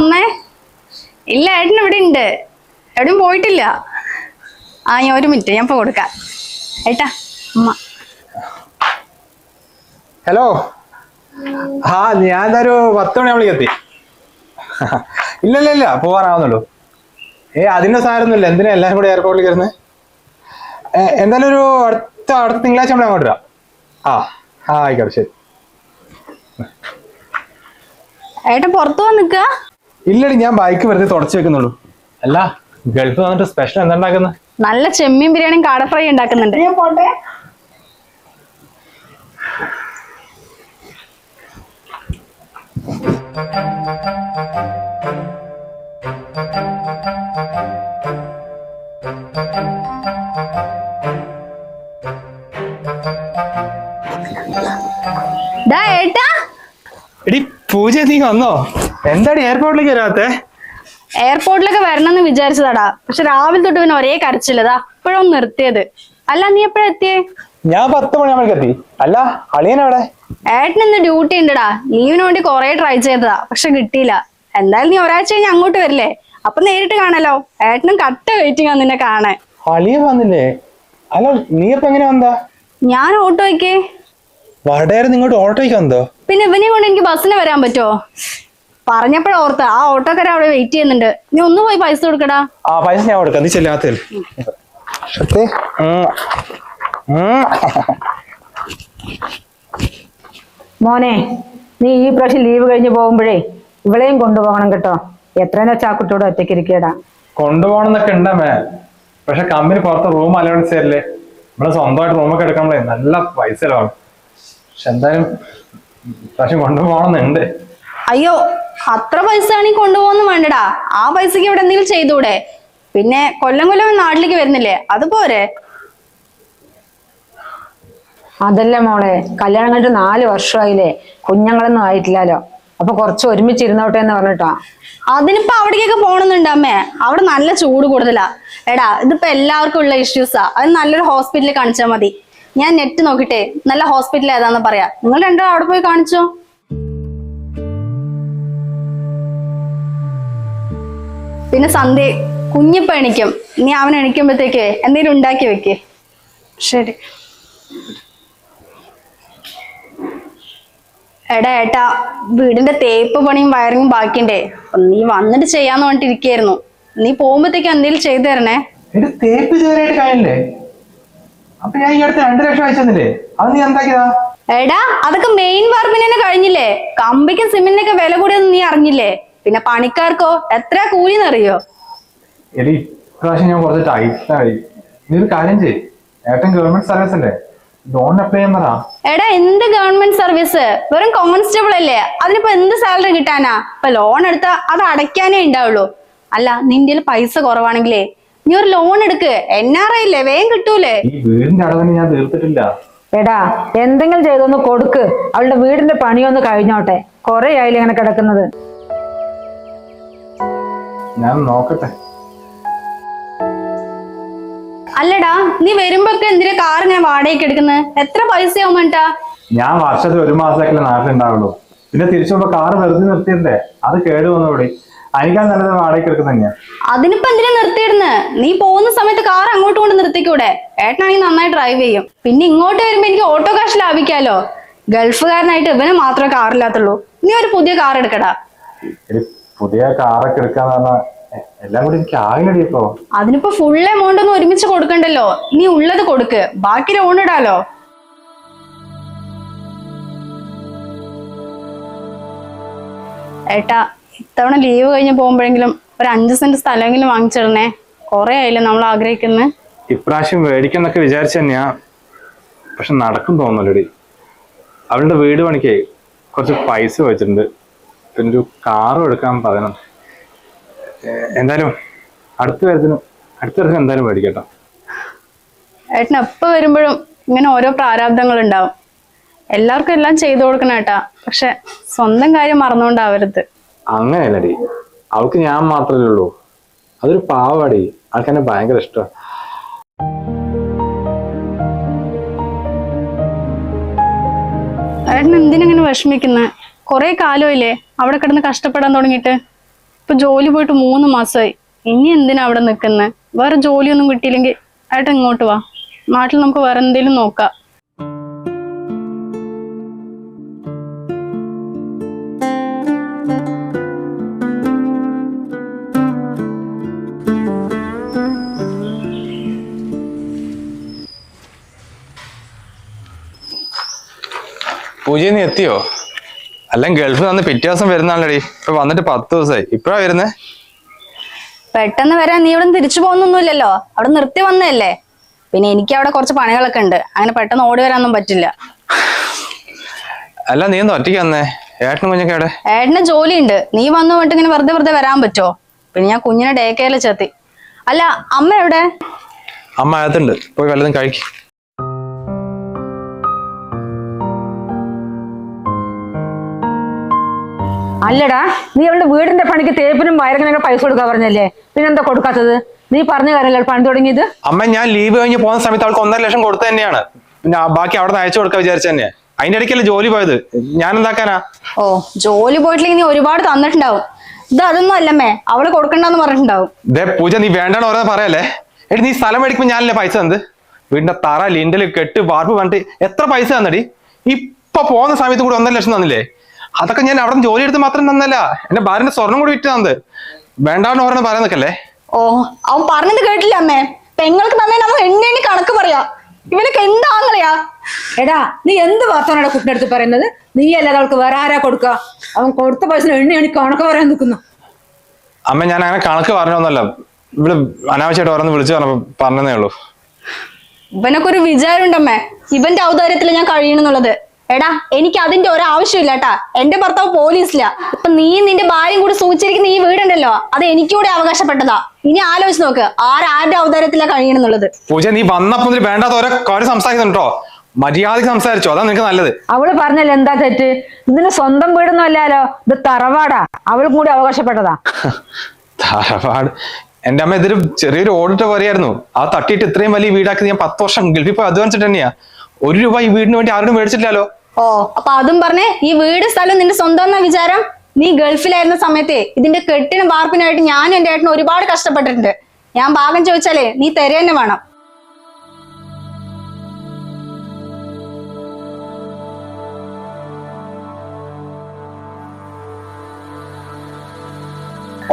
വന്നേ? ഇല്ല ഏട്ടൻ ഇവിടെ ഉണ്ട്. എവിടെയും പോയിട്ടില്ല. ആ ഞാൻ ഒരു മിനിറ്റ് ഞാൻ ഇപ്പൊ കൊടുക്കാം. ഏട്ടാ അമ്മ ഹലോ. ആ ഞാൻ ഒരു പത്ത് മണിയാവുമ്പോഴേക്ക് എത്തി. ഇല്ല ഇല്ല ഇല്ല പോകാനാവുന്നുള്ളൂ ഏ അതിന്റെ സാരമൊന്നുമില്ല എന്തിനാ എല്ലാവരും കൂടെ എയർപോർട്ടിൽ കയറുന്നത് എന്തായാലും ഒരു അടുത്ത അടുത്ത തിങ്കളാഴ്ച നമ്മൾ അങ്ങോട്ട് വരാം. ആ ആ ആയിക്കോട്ടെ ശരി. ഏട്ടൻ പുറത്തു വന്ന് നിക്ക ഇല്ലടി ഞാൻ ബൈക്ക് വെറുതെ തുടച്ചു വെക്കുന്നുള്ളൂ. അല്ല ഗൾഫ് വന്നിട്ട് സ്പെഷ്യൽ എന്താ ഉണ്ടാക്കുന്നത് നല്ല ചെമ്മീൻ ബിരിയാണിയും കാട ഫ്രൈ ഉണ്ടാക്കുന്നുണ്ട്. എടി പൂജ നീ വന്നോ? എന്താടി എയർപോർട്ടിലേക്ക് വരാത്തെ? എയർപോർട്ടിലൊക്കെ വരണമെന്ന് വിചാരിച്ചതാടാ. പക്ഷെ രാവിലെ തൊട്ട് പിന്നെ ഒരേ കരച്ചില്ലതാ ഇപ്പോഴും നിർത്തിയത്. അല്ല നീ എപ്പോഴാ എത്തിയേ? ഞാൻ പത്ത് മണിയാവുമ്പോഴേക്ക് എത്തി. അല്ല അളിയനവിടെ ഏട്ടൻ ഇന്ന് ഡ്യൂട്ടി ഉണ്ടടാ. ലീവിന് വേണ്ടി കൊറേ ട്രൈ ചെയ്തതാ പക്ഷെ കിട്ടിയില്ല. എന്തായാലും നീ ഒരാഴ്ച കഴിഞ്ഞ് അങ്ങോട്ട് വരില്ലേ? അപ്പൊ നേരിട്ട് കാണാലോ. ഏട്ടനും കട്ട വെയിറ്റിംഗ് ആ നിന്നെ കാണാൻ. അളിയൻ വന്നില്ലേ? അല്ല നീ ഇപ്പൊ എങ്ങനെ വന്നാ? ഞാൻ ഓട്ടോയ്ക്ക്. വടകര ഇങ്ങോട്ട് ഓട്ടോയ്ക്ക് വന്നോ? പിന്നെ ഇവനെ കൊണ്ട് എനിക്ക് ബസ്സിന് വരാൻ പറ്റുമോ പറഞ്ഞപ്പോഴാ ഓർത്ത ആ ഓട്ടോക്കാരൻ അവിടെ വെയിറ്റ് ചെയ്യുന്നുണ്ട്. നീ ഒന്ന് പോയി പൈസ കൊടുക്കടാ. ആ പൈസ ഞാൻ കൊടുക്കാം. നീ ചെല്ലാത്ത മോനെ നീ ഈ പ്രാവശ്യം ലീവ് കഴിഞ്ഞ് പോകുമ്പോഴേ ഇവളെയും കൊണ്ടുപോകണം കേട്ടോ. എത്രയെന്ന് വെച്ചാ ആ കുട്ടിയോട് ഒറ്റയ്ക്ക് ഇരിക്കടാ. കൊണ്ടുപോകണമെന്നൊക്കെ ഉണ്ടമ്മേ പക്ഷെ കമ്പനി പുറത്ത് റൂം അലവൻസ് തരില്ലേ നമ്മൾ സ്വന്തമായിട്ട് റൂമൊക്കെ എടുക്കുമ്പോഴേ നല്ല പൈസ ചെലവാണ്. പക്ഷെ എന്തായാലും പക്ഷെ കൊണ്ടുപോകണമെന്നുണ്ട്. അയ്യോ അത്ര പൈസ ആണെങ്കിൽ കൊണ്ടുപോകുന്നു വേണ്ടടാ. ആ പൈസക്ക് ഇവിടെ എന്തെങ്കിലും ചെയ്തൂടെ പിന്നെ കൊല്ലം കൊല്ലം നാട്ടിലേക്ക് വരുന്നില്ലേ? അത് പോരെ. അതല്ല മോളെ കല്യാണം കഴിഞ്ഞിട്ട് നാല് വർഷമായില്ലേ? കുഞ്ഞുങ്ങളൊന്നും ആയിട്ടില്ലല്ലോ. അപ്പൊ കുറച്ച് ഒരുമിച്ചിരുന്നോട്ടെ എന്ന് പറഞ്ഞിട്ടാ. അതിനിപ്പോ അവിടേക്കൊക്കെ പോണെന്നുണ്ട് അമ്മേ. അവിടെ നല്ല ചൂട് കൂടുതലാ. എടാ ഇതിപ്പോ എല്ലാവർക്കും ഉള്ള ഇഷ്യൂസാ അത് നല്ലൊരു ഹോസ്പിറ്റലിൽ കാണിച്ചാൽ മതി. ഞാൻ നെറ്റ് നോക്കിട്ടെ. നല്ല ഹോസ്പിറ്റൽ ഏതാന്ന് പറയാ. നിങ്ങൾ രണ്ടും അവിടെ പോയി കാണിച്ചോ. പിന്നെ സന്ധ്യ കുഞ്ഞിപ്പ എണിക്കും. നീ അവൻ എണിക്കുമ്പോഴത്തേക്ക് എന്തെങ്കിലും ഉണ്ടാക്കി വെക്കേ. ശരി. എടാ ഏട്ടാ വീടിന്റെ തേപ്പ് പണിയും വയറിങ്ങും ബാക്കിണ്ടേ നീ വന്നിട്ട് ചെയ്യാന്ന് പറഞ്ഞിട്ടിരിക്കായിരുന്നു. നീ പോകുമ്പോഴത്തേക്ക് എന്തെങ്കിലും ചെയ്തു തരണേ. എന്റെ തേപ്പ് ഇതുവരെയായിട്ട് കഴിഞ്ഞില്ലേ അപ്പൊ ഞാൻ ഈ അടുത്ത് രണ്ട് ലക്ഷം അയച്ചെന്നില്ലേ അത് നീ എന്താക്കിയതാ? എടാ അതൊക്കെ മെയിൻ വർബിനെ കഴിഞ്ഞില്ലേ? കമ്പിക്കും സിമെന്റിനൊക്കെ വില കൂടിയൊന്നും നീ അറിഞ്ഞില്ലേ? പിന്നെ പണിക്കാർക്കോ? എത്ര കൂലിന്നറിയോ? എടി ഇപ്രാവശ്യം ഞാൻ കുറച്ച് ടൈറ്റായി നീ ഒരു കാര്യം ചെയ്യ്. ഏട്ടൻ ഗവൺമെന്റ് സർവീസ് അല്ലേ? ലോൺ അപ്ലൈ ചെയ്യാൻ എടാ എന്ത് ഗവൺമെന്റ് സർവീസ് വെറും കോൺസ്റ്റബിൾ അല്ലേ? അതിനിപ്പോ എന്ത് സാലറി കിട്ടാനാ? ഇപ്പൊ ലോൺ എടുത്താ അത് അടയ്ക്കാനേ ഉണ്ടാവുള്ളൂ. അല്ല നിന്റെ പൈസ കുറവാണെങ്കിലേ നീ ഒരു ലോൺ എടുക്ക്. എൻ ആർ ഐ അല്ലേ വേഗം കിട്ടൂലേ? ഈ വീടിന്റെ അടവിന് ഞാൻ തീർത്തിട്ടില്ല. എടാ എന്തെങ്കിലും ചെയ്തൊന്ന് കൊടുക്ക്. അവളുടെ വീടിന്റെ പണിയൊന്ന് കഴിഞ്ഞോട്ടെ. കൊറേ ആയില്ലേ ഇങ്ങനെ കിടക്കുന്നത്. ഞാൻ നോക്കട്ടെ. അല്ലടാ നീ വരുമ്പോ എന്തിനാ കാർ ഞാൻ വാടകയ്ക്ക് എടുക്കുന്നത് എത്ര പൈസ വേണ്ടാ ഞാൻ വർഷത്തിൽ ഒരു മാസത്തേക്കല്ലേ നാട്ടിലുണ്ടാവുള്ളൂ. പിന്നെ തിരിച്ചു പോകുമ്പോ കാറ് വെറുതെ നിർത്തിയിട്ടേ അത് കേട് വന്നു കൂടി അതിനേക്കാൾ നല്ലത് വാടകയ്ക്ക് എടുക്കുന്ന തന്നെയാ. അതിനിപ്പോ എന്തിനാ നിർത്തിയിടുന്നത് നീ പോകുന്ന സമയത്ത് കാർ അങ്ങോട്ട് കൊണ്ട് നിർത്തിക്കൂടെ? ഏട്ടനാണെങ്കിൽ നന്നായി ഡ്രൈവ് ചെയ്യും. പിന്നെ ഇങ്ങോട്ട് വരുമ്പോ എനിക്ക് ഓട്ടോ കാശ് ലാഭിക്കാലോ? ഗൾഫുകാരനായിട്ട് ഇവനെ മാത്രമേ കാറില്ലാത്തുള്ളൂ നീ ഒരു പുതിയ കാർ എടുക്കടാ. പുതിയ കാറൊക്കെ എടുക്കാന്ന് പറഞ്ഞാൽ എല്ലാം കൂടി എനിക്ക് ആകില്ലടി ഇപ്പോ. അതിനിപ്പോ ഫുൾ എമൗണ്ട് ഒന്നും ഒരുമിച്ച് കൊടുക്കണ്ടല്ലോ? നീ ഉള്ളത് കൊടുക്ക്. ബാക്കി ലോൺ ഇടാലോ? ഏട്ടാ ഇത്തവണ ലീവ് കഴിഞ്ഞ് പോകുമ്പോഴെങ്കിലും ഒരു അഞ്ച് സെന്റ് സ്ഥലമെങ്കിലും വാങ്ങിച്ചിടണേ. കൊറേ ആയില്ലേ നമ്മൾ ആഗ്രഹിക്കുന്നത് ഇപ്രാവശ്യം മേടിക്കാന്നൊക്കെ വിചാരിച്ച തന്നെയാ. പക്ഷെ നടക്കും തോന്നലടി. അവളുടെ വീട് പണിക്കേ കുറച്ച് പൈസ വെച്ചിട്ടുണ്ട്. പിന്നെ ഒരു കാറും എടുക്കാൻ പറയണം എന്തായാലും അടുത്ത കാര്യത്തിന് അടുത്ത കാര്യത്തിന് എന്തായാലും മേടിക്കട്ടോ. ഏട്ടൻ എപ്പോ വരുമ്പോഴും ഇങ്ങനെ ഓരോ പ്രാരാബ്ദങ്ങൾ ഉണ്ടാവും. എല്ലാവർക്കും എല്ലാം ചെയ്തു കൊടുക്കണം ഏട്ടാ. പക്ഷെ സ്വന്തം കാര്യം മറന്നുകൊണ്ടാവരുത്. അങ്ങനെയല്ലടി. അവൾക്ക് ഞാൻ മാത്രമല്ലേ ഉള്ളൂ. അതൊരു പാവാടി. അവൾക്ക് എന്നെ ഭയങ്കര ഇഷ്ടമാണ് ഏട്ടൻ എന്തിനങ്ങനെ വിഷമിക്കുന്നത് കുറെ കാലമില്ലേ അവിടെ കിടന്ന് കഷ്ടപ്പെടാൻ തുടങ്ങിയിട്ട്. ഇപ്പൊ ജോലി പോയിട്ട് മൂന്ന് മാസമായി ഇനി എന്തിനാ അവിടെ നിൽക്കുന്നത് വേറെ ജോലിയൊന്നും കിട്ടിയില്ലെങ്കിൽ ഏട്ടൻ ഇങ്ങോട്ട് വാ. നാട്ടിൽ നമുക്ക് വേറെ എന്തെങ്കിലും നോക്കാം. പൂജ നീ എത്തിയോ? അല്ലെങ്കിൽ ഗൾഫിൽ വന്ന് പിറ്റേ ദിവസം വരുന്നാണല്ലോടി ഇപ്പൊ വന്നിട്ട് പത്ത് ദിവസമായി ഇപ്പഴാ വരുന്നേ? പെട്ടെന്ന് വരാൻ നീ ഇവിടെ തിരിച്ചു പോകുന്നൊന്നുമില്ലല്ലോ. അവിടെ നിർത്തി വന്നല്ലേ പിന്നെ എനിക്ക് അവിടെ കുറച്ച് പണികളൊക്കെ ഉണ്ട്. അങ്ങനെ പെട്ടെന്ന് ഓടി വരാനൊന്നും പറ്റില്ല. അല്ല നീ ഒന്ന് ഒറ്റയ്ക്ക് വന്നേ? ഏട്ടനും കുഞ്ഞൊക്കെ അവിടെ ഏട്ടന് ജോലിയുണ്ട്. നീ വന്നു പോയിട്ട് ഇങ്ങനെ വെറുതെ വെറുതെ വരാൻ പറ്റുമോ? പിന്നെ ഞാൻ കുഞ്ഞിനെ ഡേ കെയറിൽ ചേർത്തി അല്ല അമ്മ എവിടെ? അമ്മ അകത്തുണ്ട്. പോയി വല്ലതും കഴിക്കും. അല്ലടാ നീ അവളുടെ വീടിന്റെ പണിക്ക് തേപ്പിനും വയറിനൊക്കെ പൈസ കൊടുക്കാൻ പറഞ്ഞല്ലേ? പിന്നെന്താ കൊടുക്കാത്തത്? നീ പറഞ്ഞു കാര്യമല്ലേ പണി തുടങ്ങിയത്? അമ്മ ഞാൻ ലീവ് കഴിഞ്ഞ് പോകുന്ന സമയത്ത് അവൾക്ക് ഒന്നര ലക്ഷം കൊടുത്തു തന്നെയാണ്. പിന്നെ ബാക്കി അവിടെ നിന്ന് അയച്ചു കൊടുക്കാൻ വിചാരിച്ചു തന്നെ. അതിന്റെ ഇടയ്ക്കല്ലേ ജോലി പോയത്? ഞാൻ എന്താക്കാനാ ഓ ജോലി പോയിട്ടില്ലെങ്കിൽ നീ ഒരുപാട് തന്നിട്ടുണ്ടാവും. ഇത് അതൊന്നും അല്ലമ്മേ അവൾ കൊടുക്കണ്ടെന്ന് പറഞ്ഞിട്ടുണ്ടാവും. ദേ പൂജ നീ വേണ്ടാന്ന് ഓരോ പറയല്ലേ? എടി നീ സ്ഥലം മേടിക്കുമ്പോൾ ഞാനല്ലേ പൈസ തന്നത്? വീടിന്റെ തറ ലിൻഡൽ കെട്ട് വാർപ്പ് പറഞ്ഞിട്ട് എത്ര പൈസ തന്നടി? ഇപ്പൊ പോകുന്ന സമയത്ത് കൂടി ഒന്നര ലക്ഷം തന്നില്ലേ? അതൊക്കെ ഞാൻ അവിടെ ജോലി എടുത്ത് മാത്രം തന്നല്ല. എന്റെ ഭാര്യന്റെ സ്വർണം കൂടി വിറ്റ് തന്നത്. വേണ്ടാന്ന് ഓരോന്ന് പറയാൻ നിൽക്കല്ലേ ഓ അവൻ പറഞ്ഞത് കേട്ടില്ല അമ്മേ. പെങ്ങൾക്ക് തന്നെ നമ്മൾ എണ്ണി കണക്ക് പറയാ. ഇവനൊക്കെ എന്താങ്ങളെയാ എടാ നീ എന്ത് വാർത്തനാണ് കുട്ടിന്റെ അടുത്ത് പറയുന്നത്? നീ അല്ലാതെ അവൾക്ക് വേറെ ആരാ കൊടുക്കുക അവൻ കൊടുത്ത പൈസ എണ്ണി എണ്ണി കണക്ക് പറയാൻ നിൽക്കുന്നു അമ്മ ഞാൻ അങ്ങനെ കണക്ക് പറഞ്ഞൊന്നല്ല ഇവിടെ അനാവശ്യമായിട്ട് ഓരോന്ന് വിളിച്ചു പറഞ്ഞപ്പോ പറഞ്ഞതേ ഉള്ളൂ. ഇവനൊക്കെ ഒരു വിചാരം ഉണ്ടമ്മേ ഇവന്റെ ഔദാര്യത്തിൽ ഞാൻ കഴിയണമെന്നുള്ളത് എടാ എനിക്ക് അതിന്റെ ഒരാവശ്യമില്ല കേട്ടാ എന്റെ ഭർത്താവ് പോലീസില. ഇപ്പൊ നീ നിന്റെ ഭാര്യയും കൂടി സൂചിച്ചിരിക്കുന്ന ഈ വീടുണ്ടല്ലോ അത് എനിക്കൂടെ അവകാശപ്പെട്ടതാ. ഇനി ആലോചിച്ച് നോക്ക് ആരാരുടെ അവതാരത്തില കഴിയണമെന്നുള്ളത്. പൂജ നീ വന്നപ്പോ വേണ്ടാത്ത ഓരോ കാര്യം സംസാരിക്കുന്നുണ്ടോ മര്യാദയ്ക്ക് സംസാരിച്ചോ അതാ നിനക്ക് നല്ലത്. അവൾ പറഞ്ഞല്ലോ എന്താ തെറ്റ്? ഇതിന് സ്വന്തം വീടൊന്നും അല്ലാലോ ഇത് തറവാടാ. അവൾക്കും കൂടി അവകാശപ്പെട്ടതാ. തറവാട്. എന്റെ അമ്മ ഇതൊരു ചെറിയൊരു ഓഡിറ്റർ പോലെയായിരുന്നു ആ തട്ടിയിട്ട് ഇത്രയും വലിയ വീടാക്കി ഞാൻ പത്ത് വർഷം ഗൾഫിൽ പോയി അധ്വാനിച്ചിട്ട് തന്നെയാ. ഒരു രൂപ ഈ വീടിന് വേണ്ടി ആരും മേടിച്ചിട്ടില്ലല്ലോ. ഓ അപ്പൊ അതും പറഞ്ഞേ ഈ വീട് സ്ഥലം നിന്റെ സ്വന്തം വിചാരം? നീ ഗൾഫിലായിരുന്ന സമയത്തെ ഇതിന്റെ കെട്ടിനും വാർപ്പിനായിട്ട് ഞാനും എന്റെ ഏട്ടനും ഒരുപാട് കഷ്ടപ്പെട്ടിട്ടുണ്ട്. ഞാൻ ഭാഗം ചോദിച്ചാലേ നീ തരേന്നെ വേണം.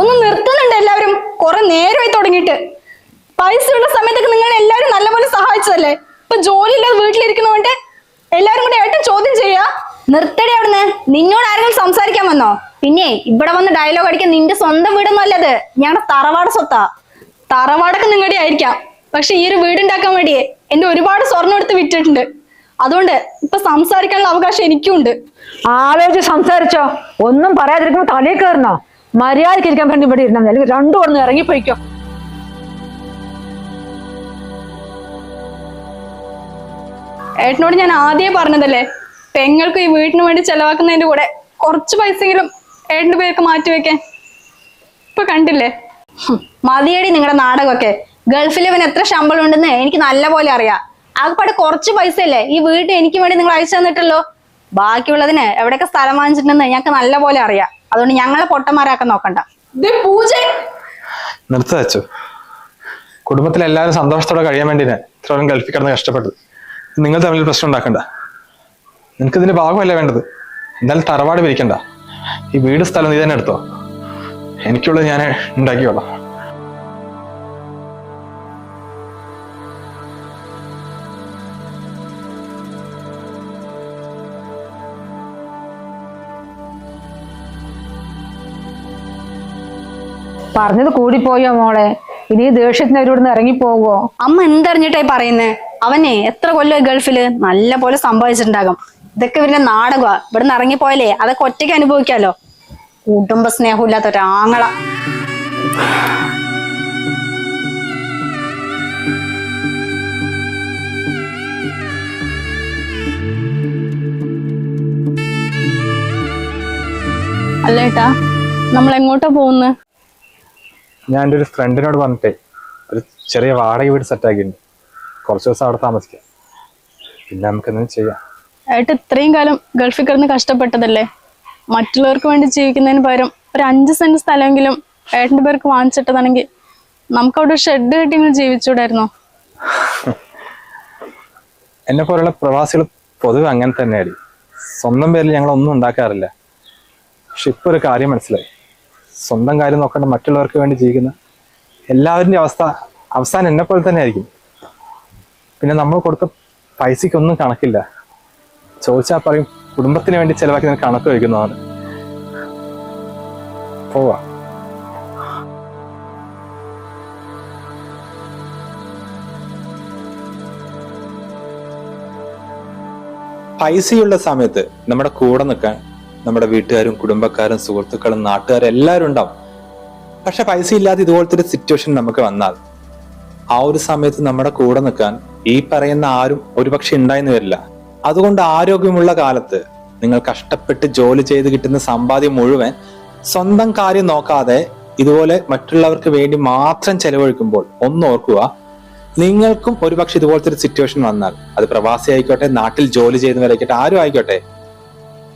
ഒന്ന് നിർത്തുന്നുണ്ട് എല്ലാവരും. കുറെ നേരമായി തുടങ്ങിയിട്ട്. പൈസ ഉള്ള സമയത്തൊക്കെ നിങ്ങൾ എല്ലാവരും നല്ലപോലെ സഹായിച്ചതല്ലേ? ഇപ്പൊ ജോലി ഇല്ലാതെ വീട്ടിലിരിക്കുന്നതുകൊണ്ട് എല്ലാവരും കൂടെ ഏട്ടൻ നിർത്തടി അവിടുന്ന്. നിന്നോട് ആരെങ്കിലും സംസാരിക്കാൻ വന്നോ? പിന്നെ ഇവിടെ വന്ന് ഡയലോഗ് അടിക്കാൻ നിന്റെ സ്വന്തം വീടൊന്നും അല്ലത്. ഞങ്ങളുടെ തറവാട് സ്വത്താ. തറവാടൊക്കെ നിങ്ങളുടെ ആയിരിക്കാം. പക്ഷെ ഈ ഒരു വീടുണ്ടാക്കാൻ വേണ്ടിയേ എന്റെ ഒരുപാട് സ്വർണം എടുത്ത് വിറ്റിട്ടുണ്ട്. അതുകൊണ്ട് ഇപ്പൊ സംസാരിക്കാനുള്ള അവകാശം എനിക്കും ഉണ്ട്. ആലോചിച്ച് സംസാരിച്ചോ? ഒന്നും പറയാതിരിക്കുമ്പോ തലയിൽ കയറുന്നോ? മര്യാദയ്ക്ക് ഇരിക്കാൻ വേണ്ടി ഇവിടെ ഇരുന്നാൽ അല്ലെങ്കിൽ രണ്ടു കൊണ്ട് ഇറങ്ങിപ്പോയിക്കോ. ഏട്ടനോട് ഞാൻ ആദ്യമേ പറഞ്ഞതല്ലേ? പെങ്ങൾക്ക് ഈ വീടിന് വേണ്ടി ചെലവാക്കുന്നതിന്റെ കൂടെ കുറച്ച് പൈസയെങ്കിലും ഏട്ടന്റെ പേർക്ക് മാറ്റി വെക്കാൻ. ഇപ്പൊ കണ്ടില്ലേ? മതിയടി നിങ്ങളുടെ നാടകമൊക്കെ. ഗൾഫിൽ ഇവൻ എത്ര ശമ്പളം ഉണ്ടെന്ന് എനിക്ക് നല്ല പോലെ അറിയാം. ആകെപ്പാട് കുറച്ച് പൈസ അല്ലേ ഈ വീട് എനിക്ക് വേണ്ടി നിങ്ങൾ അയച്ചു തന്നിട്ടല്ലോ ബാക്കിയുള്ളതിന് എവിടെയൊക്കെ സ്ഥലം വാങ്ങിച്ചിട്ടുണ്ടെന്ന് ഞങ്ങൾക്ക് നല്ല പോലെ അറിയാം. അതുകൊണ്ട് ഞങ്ങളെ പൊട്ടന്മാരാക്കാൻ നോക്കണ്ട. പൂജ. നിർത്ത വെച്ചു കുടുംബത്തിൽ എല്ലാവരും സന്തോഷത്തോടെ കഴിയാൻ വേണ്ടി ഇത്രയും ഗൾഫിൽ കിടന്ന് കഷ്ടപ്പെട്ടത്. നിങ്ങൾ തമ്മിൽ പ്രശ്നം ഉണ്ടാക്കണ്ട. നിനക്ക് ഇതിന്റെ ഭാഗമല്ല വേണ്ടത്. എന്തായാലും തറവാട് വിരിക്കണ്ട. ഈ വീട് സ്ഥലം നീ തന്നെ എടുത്തോ. എനിക്കുള്ളത് ഞാൻ ഉണ്ടാക്കിയോളാം പറഞ്ഞത് കൂടിപ്പോയോ മോളെ? ഇനി ദേഷ്യത്തിന് അവരോട് ഇറങ്ങിപ്പോവോ? അമ്മ എന്തറിഞ്ഞിട്ടായി പറയുന്നേ? അവനെ എത്ര കൊല്ലം ഗൾഫിൽ നല്ല പോലെ സംഭവിച്ചിട്ടുണ്ടാകും ഇതൊക്കെ ഇവരുടെ നാടകമാ ഇവിടുന്ന് ഇറങ്ങിപ്പോയാലേ അതൊക്കെ ഒറ്റയ്ക്ക് അനുഭവിക്കാലോ? കുടുംബ സ്നേഹമില്ലാത്ത ഒരാങ്ങള അല്ലേട്ടാ നമ്മൾ എങ്ങോട്ടാ പോകുന്നത് ഞാൻ ഒരു ഫ്രണ്ടിനോട് പറഞ്ഞിട്ടേ ഒരു ചെറിയ വാടക വീട് സെറ്റ് ആക്കിയിട്ടുണ്ട്. കുറച്ച് ദിവസം അവിടെ താമസിക്കാം. പിന്നെ നമുക്ക് എന്തെങ്കിലും ചെയ്യാം. ഏട്ട ഇത്രയും കാലം ഗൾഫിൽ കിടന്ന് കഷ്ടപ്പെട്ടതല്ലേ? മറ്റുള്ളവർക്ക് വേണ്ടി ജീവിക്കുന്നതിന് പകരം ഒരു അഞ്ച് സെന്റ് സ്ഥലമെങ്കിലും ഏട്ടന്റെ പേർക്ക് വാങ്ങിച്ചിട്ടതാണെങ്കിൽ നമുക്ക് അവിടെ ഷെഡ് കെട്ടി ജീവിച്ചൂടായിരുന്നോ? എന്നെ പോലുള്ള പ്രവാസികൾ പൊതുവെ അങ്ങനെ തന്നെയാണ് സ്വന്തം പേരിൽ ഞങ്ങൾ ഒന്നും ഉണ്ടാക്കാറില്ല. പക്ഷെ ഇപ്പൊ ഒരു കാര്യം മനസ്സിലായി. സ്വന്തം കാര്യം നോക്കേണ്ട മറ്റുള്ളവർക്ക് വേണ്ടി ജീവിക്കുന്ന എല്ലാവരുടെ അവസ്ഥ അവസാനം എന്നെ പോലെ തന്നെ ആയിരിക്കും പിന്നെ നമ്മൾ കൊടുത്ത പൈസയ്ക്കൊന്നും കണക്കില്ല. ചോദിച്ചാൽ പറയും കുടുംബത്തിന് വേണ്ടി ചെലവാക്കി കണക്ക് വയ്ക്കുന്നതാണ് പോവാ. പൈസയുള്ള സമയത്ത് നമ്മുടെ കൂടെ നിൽക്കാൻ നമ്മുടെ വീട്ടുകാരും കുടുംബക്കാരും സുഹൃത്തുക്കളും നാട്ടുകാരും എല്ലാവരും ഉണ്ടാവും. പക്ഷെ പൈസ ഇല്ലാതെ ഇതുപോലത്തെ ഒരു സിറ്റുവേഷൻ നമുക്ക് വന്നാൽ ആ ഒരു സമയത്ത് നമ്മുടെ കൂടെ നിൽക്കാൻ ഈ പറയുന്ന ആരും ഒരുപക്ഷെ ഉണ്ടായെന്ന് വരില്ല. അതുകൊണ്ട് ആരോഗ്യമുള്ള കാലത്ത് നിങ്ങൾ കഷ്ടപ്പെട്ട് ജോലി ചെയ്ത് കിട്ടുന്ന സമ്പാദ്യം മുഴുവൻ സ്വന്തം കാര്യം നോക്കാതെ ഇതുപോലെ മറ്റുള്ളവർക്ക് വേണ്ടി മാത്രം ചെലവഴിക്കുമ്പോൾ ഒന്ന് ഓർക്കുക നിങ്ങൾക്കും ഒരുപക്ഷെ ഇതുപോലത്തെ ഒരു സിറ്റുവേഷൻ വന്നാൽ അത് പ്രവാസി ആയിക്കോട്ടെ നാട്ടിൽ ജോലി ചെയ്യുന്നവരായിക്കോട്ടെ ആരും ആയിക്കോട്ടെ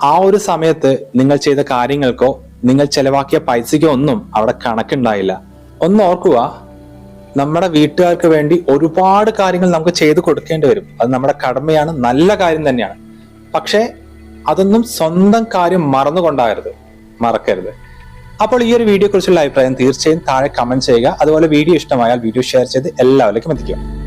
ആ ഒരു സമയത്ത് നിങ്ങൾ ചെയ്ത കാര്യങ്ങൾക്കോ നിങ്ങൾ ചെലവാക്കിയ പൈസയ്ക്കോ ഒന്നും അവിടെ കണക്കുണ്ടായില്ല. ഒന്ന് ഓർക്കുക നമ്മുടെ വീട്ടുകാർക്ക് വേണ്ടി ഒരുപാട് കാര്യങ്ങൾ നമുക്ക് ചെയ്തു കൊടുക്കേണ്ടി വരും. അത് നമ്മുടെ കടമയാണ് നല്ല കാര്യം തന്നെയാണ്. പക്ഷേ അതൊന്നും സ്വന്തം കാര്യം മറന്നുകൊണ്ടാകരുത്. മറക്കരുത്. അപ്പോൾ ഈ ഒരു വീഡിയോ കുറിച്ചുള്ള അഭിപ്രായം തീർച്ചയായും താഴെ കമന്റ് ചെയ്യുക. അതുപോലെ വീഡിയോ ഇഷ്ടമായാൽ വീഡിയോ ഷെയർ ചെയ്ത് എല്ലാവരിലേക്കും എത്തിക്കുക.